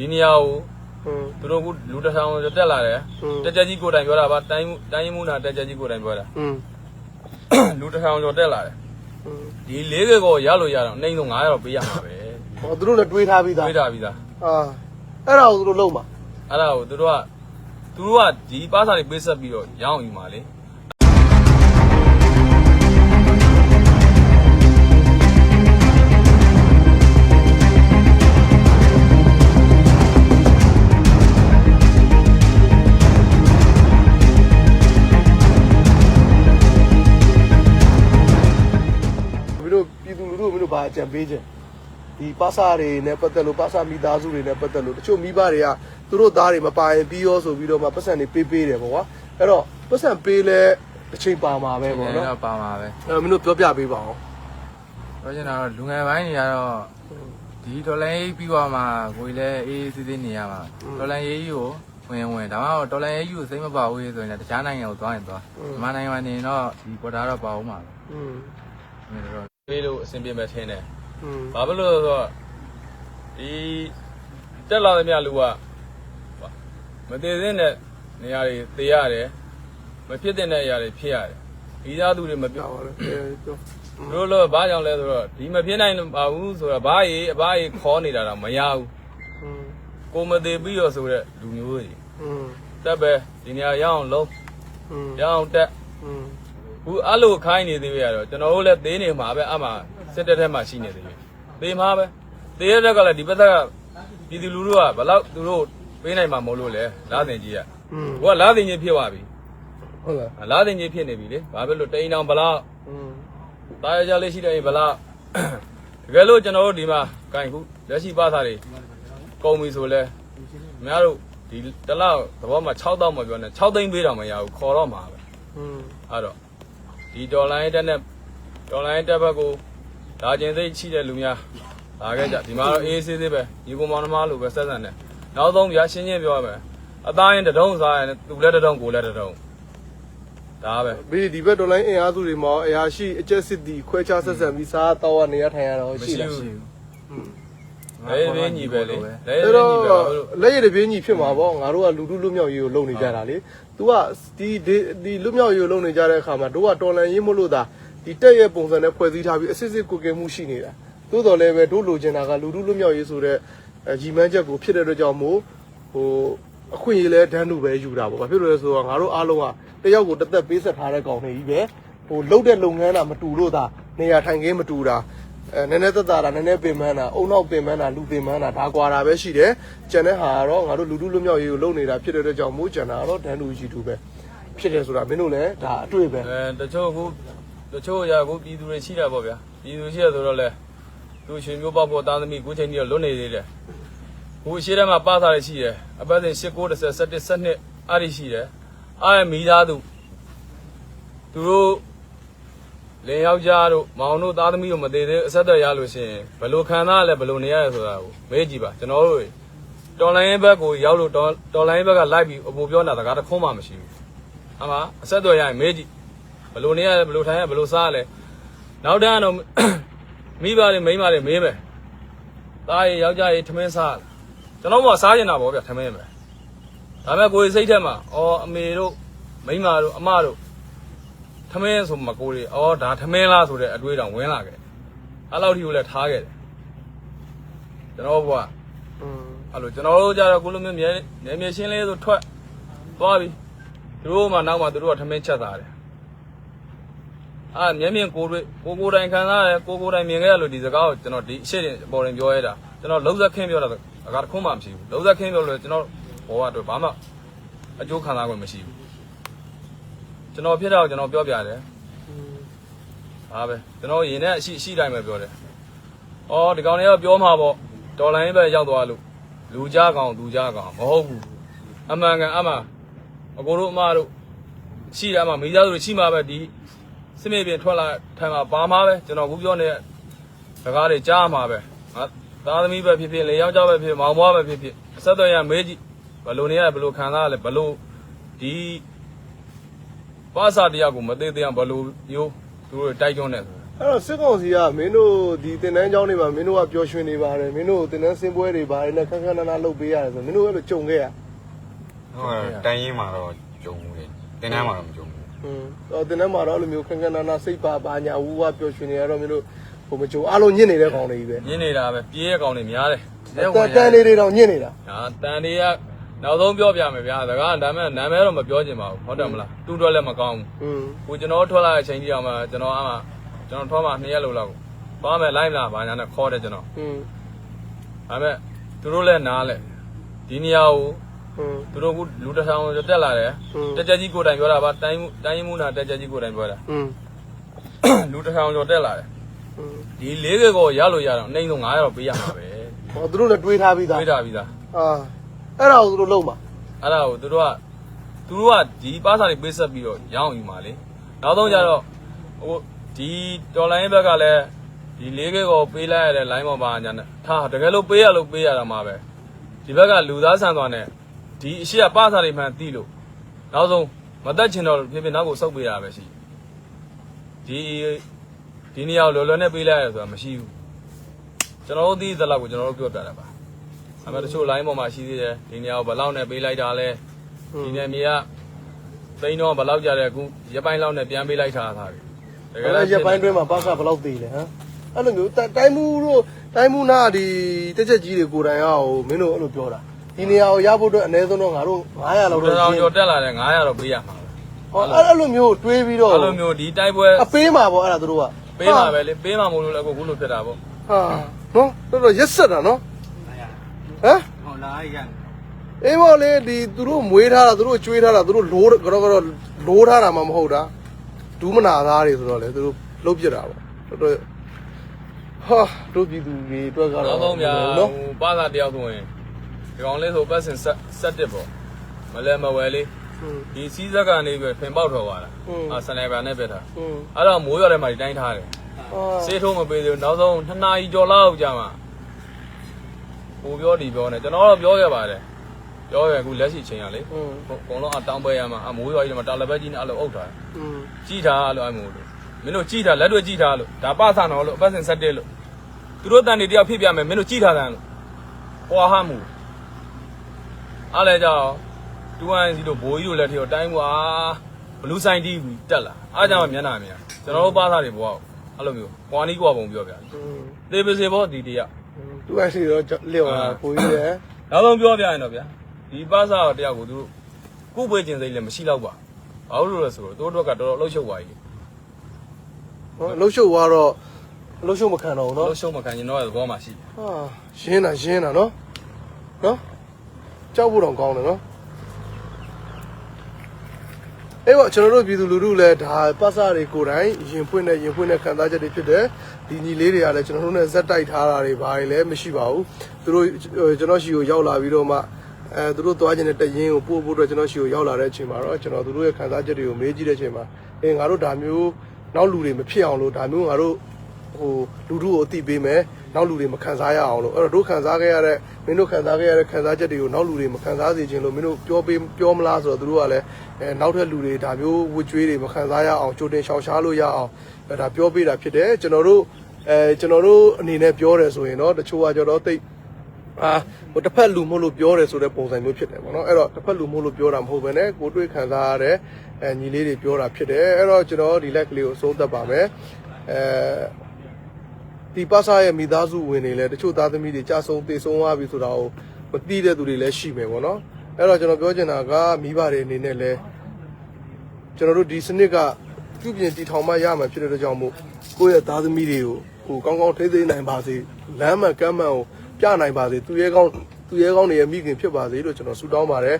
ဒီနေရာကိုသူတို့ကလူတစ်ထောင်ကျော်တက်လာတယ်တက်ကြကြီးကိုတိုင်ပြောတာပါတိုင်းတိုင်းမူနာတက်ကြကြီးကိုတိုင်ပြောတာလူတစ်ထောင်ကျော်တက်လာတယ်ဒီ40ကိုရလို့ရတော့နှိမ့်ဆုံး900တော့ပေးရမှာပဲဟောသူတို့လည်းတွေးထားပြီးသားတွေးထားပြီးသားအာအဲ့ဒါကိုသူတို့လုံးပါအဲ့ဒါကိုသူတို့ကသူတို့ကဒီပါစာတွေပေးဆက်ပြီးတော့ရောင်းယူမှာလေ အကြံပေးခြင်းဒီပါစာတွေနဲ့ပတ်သက်လို့ပါစာမိသားစုတွေနဲ့ပတ်သက်လို့တချို့မိဘတွေကသူတို့သားတွေမပါရင်ပြီးရောဆိုပြီးတော့မှပတ်စံတွေပေးပေးတယ်ပေါ့ကွာအဲ့တော့ပတ်စံပေးလဲတစ်ချိန်ပါမှာပဲပေါ့နော်တော့ပါမှာပဲအဲ့တော့မင်းတို့ပြောပြပေးပါအောင်ပြောချင်တာတော့လူငယ်ပိုင်းတွေကတော့ဒီဒေါ်လာရေးပြီးသွားမှကိုယ်လည်းအေးအေးဆေးဆေးနေရမှာဒေါ်လာရေးကြီးကိုဝင်ဝင်ဒါမှမဟုတ်ဒေါ်လာရေးကြီးကိုစိတ်မပါဘူးဆိုရင်လည်းတခြားနိုင်ငံကိုသွားရင်သွားမြန်မာနိုင်ငံမှာနေတော့ဒီပေါ်တာတော့ပါအောင်ပါอืมပဲဒါတော့ ပေးလို့အဆင်ပြေမယ်ထင်တယ်။ဘာဖြစ်လို့လဲဆိုတော့ဒီတက်လာသမျှလူကမတည်သင့်တဲ့နေရာတွေတည်ရတယ်မဖြစ်သင့်တဲ့နေရာတွေဖြစ်ရတယ်ဒီသားသူတွေမပြောပါဘူးတို့လို့ဘာကြောင့်လဲဆိုတော့ဒီမဖြစ်နိုင်ပါဘူးဆိုတော့ဘာကြီးအဘာကြီးခေါ်နေတာတော့မရဘူးကိုမသေးပြီးတော့ဆိုတော့လူမျိုးကြီးတက်ပဲဒီနေရာရအောင်လုံးရအောင်တက် ခုအဲ့လိုခိုင်းနေသေးရတော့ကျွန်တော်တို့လည်းသေးနေမှာပဲအမှစစ်တက်ထဲမှာရှိနေသေးတယ်သေးမှာပဲသေးရတဲ့ကလည်းဒီပတ်သက်ကပြည်သူလူထုကဘလောက်သူတို့ပေးနိုင်မှာမဟုတ်လို့လေလားတင်ကြီးကဟိုကလားတင်ကြီးဖြစ်သွားပြီဟုတ်လားလားတင်ကြီးဖြစ်နေပြီလေဘာဖြစ်လို့တိန်တောင်ဘလောက်တာယာကြလေးရှိတယ်ဘလောက်တကယ်လို့ကျွန်တော်တို့ဒီမှာကင်ခုလက်ရှိပါသားတွေကုန်ပြီဆိုလဲမများတို့ဒီတလောက်သဘောမှာ6000မပြောနဲ့6သိန်းပေးတော့မရဘူးခေါ်တော့မှာပဲอืมအဲ့တော့ ဒီဒေါ်လာတက်နဲ့ဒေါ်လာတက်ဘက်ကိုဒါကျင်သိရှိတဲ့လူများလာခဲ့ကြဒီမှာတော့အေးဆေးသေးပဲဒီကုမောင်နှမလိုပဲဆက်ဆံတယ်နောက်ဆုံးပြရှင်းချင်းပြောရမယ်အသားရင်တဒုံစားရင်သူလည်းတဒုံကိုလည်းတဒုံဒါပဲဘီဒီဘက်ဒေါ်လာအင်အားစုတွေမှာအရာရှိအကျက်စစ်တီခွဲခြားဆက်ဆံပြီးစားတော့ကနေရထိုင်ရတော့ရှိလားရှိဘူး လဲဘေးညီပဲလေလဲအဲ့ဘေးတော့ညီပဲဘာလို့လက်ရည်တစ်ပြေးညီဖြစ်မှာပေါ့ငါတို့ကလူထုလွတ်မြောက်ရေးကိုလုပ်နေကြတာလေ तू ကဒီဒီလွတ်မြောက်ရေးကိုလုပ်နေကြတဲ့အခါမှာတို့ကတော်လန်ရေးမလို့သာဒီတက်ရဲ့ပုံစံနဲ့ဖွဲ့စည်းထားပြီးအစစ်စစ်ကိုကဲမှုရှိနေတာသို့တော်လည်းပဲတို့လိုချင်တာကလူထုလွတ်မြောက်ရေးဆိုတဲ့ရီမန်းချက်ကိုဖြစ်တဲ့အတွက်ကြောင့်မို့ဟိုအခွင့်အရေးလဲဒန်းလူပဲယူတာပေါ့ဘာဖြစ်လို့လဲဆိုတော့ငါတို့အားလုံးကတယောက်ကိုတစ်သက်ပေးဆက်ထားတဲ့ကောင်တွေကြီးပဲဟိုလုတ်တဲ့လုပ်ငန်းတာမတူလို့သာနေရာထိုင်ခင်းမတူတာ အဲနည်းနည်းသက်သာတာနည်းနည်းပင်ပန်းတာအုံနောက်ပင်ပန်းတာလူပင်ပန်းတာဒါကွာတာပဲရှိတယ်ကျန်တဲ့ဟာကတော့ငါတို့လူလူလွတ်မြောက်ရေးကိုလုပ်နေတာဖြစ်တဲ့အတွက်ကြောင့်မိုးကျန်တာကတော့ဒန်လူဂျီတူပဲဖြစ်တယ်ဆိုတာမင်းတို့လည်းဒါအတွေ့ပဲအဲတချို့ခုတချို့ရာခုပြည်သူတွေရှိတာပေါ့ဗျာပြည်သူရှိရဆိုတော့လဲသူရှင်မျိုးပေါက်ပေါ်သားသမီးခုချိန်ကြီးတော့လွတ်နေသေးတယ်ခုရှိတဲ့မှာပါသားတွေရှိတယ်အပတ်စဉ်8 9 10 17 12အဲ့ဒီရှိတယ်အဲ့ရမိသားသူသူတို့ လင်ယောက်ျားတို့မောင်တို့သားသမီးတို့မသေးသေးအဆက်သက်ရလို့ရှိရင်ဘယ်လိုခံစားရလဲဘယ်လိုနေရလဲဆိုတာကိုမေးကြည့်ပါကျွန်တော်တို့တော်လိုင်းဘက်ကိုရောက်လို့တော်တော်လိုင်းဘက်ကလိုက်ပြီးအပူပြောနေတာတကားတစ်ခုမှမရှိဘူးအမှအဆက်သွယ်ရရင်မေးကြည့်ဘယ်လိုနေရလဲဘယ်လိုထိုင်ရလဲဘယ်လိုစားရလဲနောက်တန်းကတော့မိဘတွေမိန်းမတွေမေးမယ်သားရေယောက်ျားရေထမင်းစားရလားကျွန်တော်ကစားကျင်တာပေါ့ဗျထမင်းပဲဒါပေမဲ့ကိုယ်စိတ်ထဲမှာအော်အမေတို့မိန်းမတို့အမတို့ ထမင်းဆိုမှကိုယ်တွေအော်ဒါထမင်းလားဆိုတဲ့အတွေးတောင်ဝင်လာခဲ့အဲ့လောက်ထိကိုလည်းထားခဲ့တယ်ကျွန်တော်ဘုရားอืมအဲ့လိုကျွန်တော်တို့ကြတော့ကိုလိုမျိုးမြဲမြဲမြဲရှင်းလေးဆိုထွက်သွားပြီသူတို့မှနောက်မှသူတို့ကထမင်းချက်သားတယ်အာမျက်မြင်ကိုယ်တွေ့ကိုကိုယ်တိုင်ခံစားရတယ်ကိုကိုယ်တိုင်မြင်ခဲ့ရလို့ဒီစကားကိုကျွန်တော်ဒီအရှိတင်ပေါ်ရင်ပြောရတာကျွန်တော်လုံးသက်ခင်းပြောတာအကားတစ်ခုမှမရှိဘူးလုံးသက်ခင်းပြောလို့ကျွန်တော်ဘောကတော့ဘာမှအကျိုးခံစားခွင့်မရှိဘူး ကျွန်တော်ဖြစ်တာကိုကျွန်တော်ပြောပြတယ်ဟာပဲကျွန်တော်ရင်ထဲအရှိရှိတိုင်းပဲပြောတယ်အော်ဒီကောင်တွေကပြောမှာပေါ့ဒေါ်လာရင်းပဲရောက်သွားလို့လူကြားကောင်လူကြားကောင်မဟုတ်ဘူးအမှန်ကန်အမှန်အကိုတို့အမတို့ရှိတယ်အမှမိသားစုတွေရှိမှာပဲဒီစမေပြင်ထွက်လာထိုင်မှာပါမှာပဲကျွန်တော်ခုပြောနေတဲ့စကားတွေကြားမှာပဲငါသားသမီးပဲဖြစ်ဖြစ်လေယောက်ျားပဲဖြစ်ဖြစ်မောင်မွားပဲဖြစ်ဖြစ်အဆက်အသွယ်ရမေးကြည့်ဘယ်လိုနေရလဲဘယ်လိုခံစားရလဲဘယ်လိုဒီ ပါစာတရားကိုမသေးသေးအောင်ဘယ်လိုမျိုးသူတို့တိုက်တွန်းနေဆိုတာအဲ့တော့စစ်ကောင်စီကမင်းတို့ဒီတင်တန်းကျောင်းတွေမှာမင်းတို့ကပျော်ရွှင်နေပါတယ်မင်းတို့တင်တန်းစင်ပွဲတွေပါတယ်နဲ့ခန်းခန်းနာနာလုပ်ပေးရတယ်ဆိုမင်းတို့အဲ့လိုကြုံခဲ့ရဟုတ်တိုင်းရင်းမှာတော့ကြုံဘူးလေတင်းတန်းမှာတော့မကြုံဘူးอืมတော့တင်တန်းမှာတော့အဲ့လိုမျိုးခန်းခန်းနာနာစိတ်ပါပါညာဝူဝပျော်ရွှင်နေရတော့မင်းတို့ဟိုမကြုံအားလုံးညစ်နေတဲ့ကောင်တွေကြီးပဲညင်းနေတာပဲပြေးရကောင်တွေများတယ်ဒီထဲတဝင်န်တန်လေးတွေတော့ညစ်နေတာဟာတန်တွေက နောက်ဆုံးပြောပြမယ်ဗျာစကားဒါမဲ့နာမည်တော့မပြောချင်ပါဘူးဟုတ်တယ်မလားတူတော့လည်းမကောင်းဘူးကိုကျွန်တော်ထွက်လာတဲ့အချိန်ကြီးအောင်မှကျွန်တော်အမှကျွန်တော်ထွက်မှနှစ်ရက်လောက်လောက်သွားမယ်လိုက်လာဘာညာနဲ့ခေါ်တယ်ကျွန်တော်ဒါမဲ့သူတို့လည်းနားလဲဒီနေရာကိုသူတို့ကလူတစ်ထောင်တက်လာတယ်တက်ကြကြီးကိုတိုင်ပြောတာပါတိုင်းတိုင်းမူနာတက်ကြကြီးကိုတိုင်ပြောတာလူတစ်ထောင်ကျော်တက်လာတယ်ဒီ၄၀ကိုရလို့ရတော့အနှိမ့်ဆုံး900တော့ပေးရမှာပဲဟောသူတို့လည်းတွေးထားပြီးသားတွေးထားပြီးသားအာ အဲ့ဒါကိုသူတို့လုံးပါအဲ့ဒါကိုသူတို့ကသူတို့ကဒီပါစာတွေပေးဆက်ပြီးတော့ရောင်းယူမှာလေနောက်ဆုံးကျတော့ဟိုဒီတော်လိုင်းဘက်ကလည်းဒီလေးကကိုပေးလိုက်ရတဲ့ line ပေါ်ပါညာနဲ့ထားတကယ်လို့ပေးရလို့ပေးရတာမှာပဲဒီဘက်ကလူသားဆန်သွားနဲ့ဒီအရှိကပါစာတွေမှန်သိလို့နောက်ဆုံးမတက်ချင်တော့ဖြစ်ဖြစ်နောက်ကိုစုပ်ပေးတာပဲရှိဒီဒီနေရာကိုလောလောနဲ့ပေးလိုက်ရဆိုတာမရှိဘူးကျွန်တော်တို့သိသလောက်ကိုကျွန်တော်တို့ပြောပြတာပါ အမေတချို့ line ပေါ်မှာရှိသေးတယ်ဒီနေရာကိုဘယ်လောက်နဲ့ပေးလိုက်တာလဲဒီနယ်မြေကသိန်းတော့ဘယ်လောက်ကြတဲ့အခုရပိုင်းလောက်နဲ့ပြန်ပေးလိုက်ထားတာပြီအဲ့ဒါရက်ပိုင်းတွင်းမှာပါစဘယ်လောက်သေးလဲဟမ်အဲ့လိုမျိုးတိုင်းမှုတို့တိုင်းမှုနာဒီတက်ချက်ကြီးတွေကိုယ်တိုင်ရောမင်းတို့အဲ့လိုပြောတာဒီနေရာကိုရဖို့အတွက်အနည်းဆုံးတော့ငါတို့900လောက်လူတော့တော်ရှင်းကျော်တက်လာတဲ့900တော့ပေးရမှာပဲဟောအဲ့လိုမျိုးတွေးပြီးတော့အဲ့လိုမျိုးဒီတိုက်ပွဲအပေးမှာပေါ့အဲ့ဒါတို့ကပေးမှာပဲလေပေးမှာမို့လို့လည်းအခုခုလိုဖြစ်တာပေါ့ဟာနော်တော်တော်ရက်ဆက်တာနော် ဟမ်ဟောလာရရအေးပေါ့လေဒီသူတို့မွေးထားတာသူတို့ကျွေးထားတာသူတို့လိုးကတော့ကတော့လိုးထားတာမှမဟုတ်တာဒူးမနာသားတွေဆိုတော့လေသူတို့လှုပ်ပြတာပေါ့တော်တော်ဟာတို့ပြည်သူတွေအတွက်ကတော့တော့ဗျာနော်ပါတာတယောက်ဆိုရင်ဒီကောင်လေးဆိုပတ်စင်ဆက်ဆက်တက်ပေါ့မလဲမဝဲလေးဒီစီးဇက်ကနေပဲဖင်ပေါက်ထွက်သွားတာအာဆန်နယ်ဘာနဲ့ပဲတာအဲ့တော့မိုးရွာထဲမှာတိုင်းထားတယ်ဆေးထိုးမပေးသေးဘူးနောက်ဆုံး2နာရီကျော်လောက်ကြာမှာ ဟိုပြောဒီပြောနေကျွန်တော်တော့ပြောခဲ့ပါတယ်ပြောရအခုလက်ရှိချိန်ကလေဟိုအကုန်လုံးအတောင်ပဲရမှာအမိုးရွာကြီးမှာတာလဘက်ကြီးနဲ့အလုပ်အုပ်ထားကြည်ထားလို့အမိုးလို့မင်းတို့ကြည်ထားလက်တွေ့ကြည်ထားလို့ဒါပဆန်တော်လို့အပတ်စဉ်ဆက်တက်လို့သူတို့တန်တွေတယောက်ဖြစ်ပြမယ်မင်းတို့ကြည်ထားတယ်လို့ဟွာဟမှုအားလဲကြောင်210တို့ဘိုးကြီးတို့လက်ထီတို့တိုင်းကွာဘလူးဆိုင်တီးတက်လာအားကြောင့်မျက်နှာမြင်ကျွန်တော်တို့ပသားတွေဘွားအဲ့လိုမျိုးကွာနီးကွာပုံပြောပြသေးပါစေဘောဒီတရား သူကရှိတော့လျော်တာကိုကြီးတယ်နောက်ဆုံးပြောပြရင်တော့ဗျာဒီပါစာတယောက်ကိုသူတို့ကုပွေကျင်စိတ်လည်းမရှိတော့ပါဘာလို့လဲဆိုတော့သူတို့ကတော်တော်လှုပ်ရှုပ်သွားပြီနော်လှုပ်ရှုပ်သွားတော့လှုပ်ရှုပ်မခံတော့ဘူးလှုနော်ပ်ရှုပ်မှခံရင်တော့သဘောမှရှိတယ်ဟာရင်းတာရင်းတာနော်နော်ကြောက်ဖို့တော့ကောင်းတယ်နော် အဲ့တော့ကျွန်တော်တို့ပြည်သူလူထုလည်းဒါပတ်စတွေကိုယ်တိုင်ရင်ဖွင့်တဲ့ရင်ဖွင့်တဲ့ခံစားချက်တွေဖြစ်တယ်ဒီညီလေးတွေကလည်းကျွန်တော်တို့နဲ့ဇက်တိုက်ထားတာတွေဘာတွေလည်းမရှိပါဘူးသူတို့ကျွန်တော်ရှိကိုရောက်လာပြီးတော့မှအဲသူတို့သွားခြင်းတဲ့တရင်ကိုပို့ဖို့အတွက်ကျွန်တော်ရှိကိုရောက်လာတဲ့အချိန်မှာတော့ကျွန်တော်သူတို့ရဲ့ခံစားချက်တွေကိုမေးကြည့်တဲ့အချိန်မှာအင်းငါတို့ဒါမျိုးနောက်လူတွေမဖြစ်အောင်လို့ဒါမျိုးငါတို့ဟိုလူထုကိုအသိပေးမယ် နောက်လူတွေမခံစားရအောင်လို့အဲ့တော့တို့ခံစားခဲ့ရတဲ့မင်းတို့ခံစားခဲ့ရတဲ့ခံစားချက်တွေကိုနောက်လူတွေမခံစားစေချင်လို့မင်းတို့ပြောပေးပြောမလားဆိုတော့သူတို့ကလည်းအဲနောက်ထပ်လူတွေဒါမျိုးဝှကြွေးတွေမခံစားရအောင်ကြိုတင်ရှောင်ရှားလို့ရအောင်အဲဒါပြောပေးတာဖြစ်တယ်ကျွန်တော်တို့အဲကျွန်တော်တို့အနေနဲ့ပြောတယ်ဆိုရင်တော့တချို့ကကြတော့တိတ်အာဟိုတစ်ဖက်လူမဟုတ်လို့ပြောတယ်ဆိုတဲ့ပုံစံမျိုးဖြစ်တယ်ပေါ့နော်အဲ့တော့တစ်ဖက်လူမဟုတ်လို့ပြောတာမဟုတ်ဘဲနဲ့ကိုတွေ့ခံစားရတဲ့အဲညီလေးတွေပြောတာဖြစ်တယ်အဲ့တော့ကျွန်တော်ဒီလက်ကလေးကိုအဆုံးသတ်ပါမယ်အဲ ဒီပါစာရဲ့မိသားစုဝင်တွေလည်းတချို့သားသမီးတွေကြာဆုံးသေဆုံးသွားပြီဆိုတာကိုမသိတဲ့သူတွေလည်းရှိမယ်ပေါ့နော်အဲ့တော့ကျွန်တော်ပြောချင်တာကမိဘတွေအနေနဲ့လည်းကျွန်တော်တို့ဒီစနစ်ကပြုပြင်တည်ထောင်မှရမှာဖြစ်တဲ့အတွက်ကြောင့်မို့ကိုယ့်ရဲ့သားသမီးတွေကိုဟိုကောင်းကောင်းထိသိမ်းနိုင်ပါစေလမ်းမှန်ကမ်းမှန်ကိုပြနိုင်ပါစေသူရဲကောင်းသူရဲကောင်းတွေရဲ့မိခင်ဖြစ်ပါစေလို့ကျွန်တော်ဆုတောင်းပါတယ်